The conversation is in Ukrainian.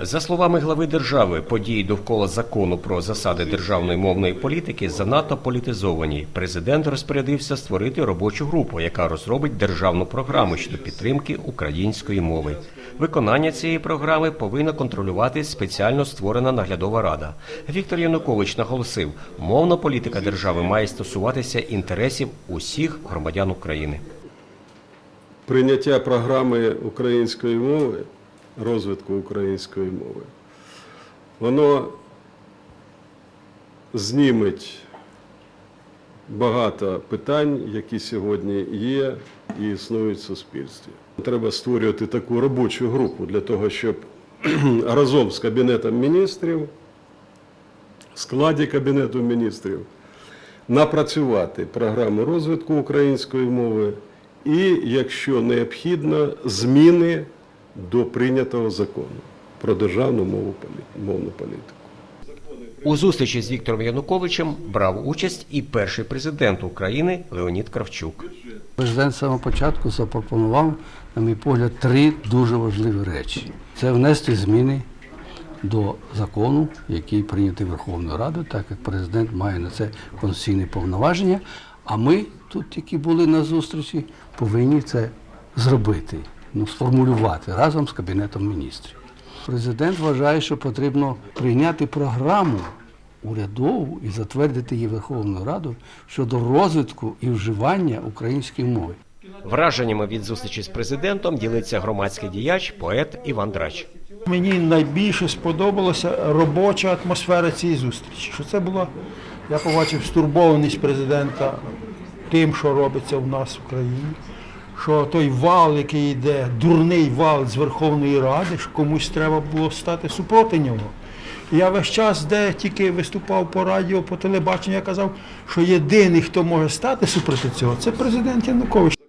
За словами глави держави, події довкола закону про засади державної мовної політики занадто політизовані. Президент розпорядився створити робочу групу, яка розробить державну програму щодо підтримки української мови. Виконання цієї програми повинна контролювати спеціально створена наглядова рада. Віктор Янукович наголосив, мовна політика держави має стосуватися інтересів усіх громадян України. прийняття програми української мови, розвитку української мови, воно зніметь багато питань, які сьогодні є і існують в суспільстві. Треба створювати таку робочу групу для того, щоб разом з Кабінетом міністрів, в складі Кабінету міністрів, напрацювати програму розвитку української мови і, якщо необхідно, зміни до прийнятого закону про державну мову мовну політику. У зустрічі з Віктором Януковичем брав участь і перший президент України Леонід Кравчук. Президент з самого початку запропонував, на мій погляд, три дуже важливі речі: це внести зміни до закону, який прийнятий Верховною Радою, так як президент має на це конституційне повноваження. А ми тут, які були на зустрічі, повинні це зробити, ну, сформулювати разом з Кабінетом міністрів. Президент вважає, що потрібно прийняти програму урядову і затвердити її Верховною Радою щодо розвитку і вживання української мови. Враженнями від зустрічі з президентом ділиться громадський діяч, поет Іван Драч. Мені найбільше сподобалася робоча атмосфера цієї зустрічі. Що це була, я побачив стурбованість президента тим, що робиться в нас в країні. Що той вал, який йде, дурний вал з Верховної Ради, що комусь треба було стати супроти нього. Я весь час, де тільки виступав по радіо, по телебаченню, я казав, що єдиний, хто може стати супроти цього, це президент Янукович.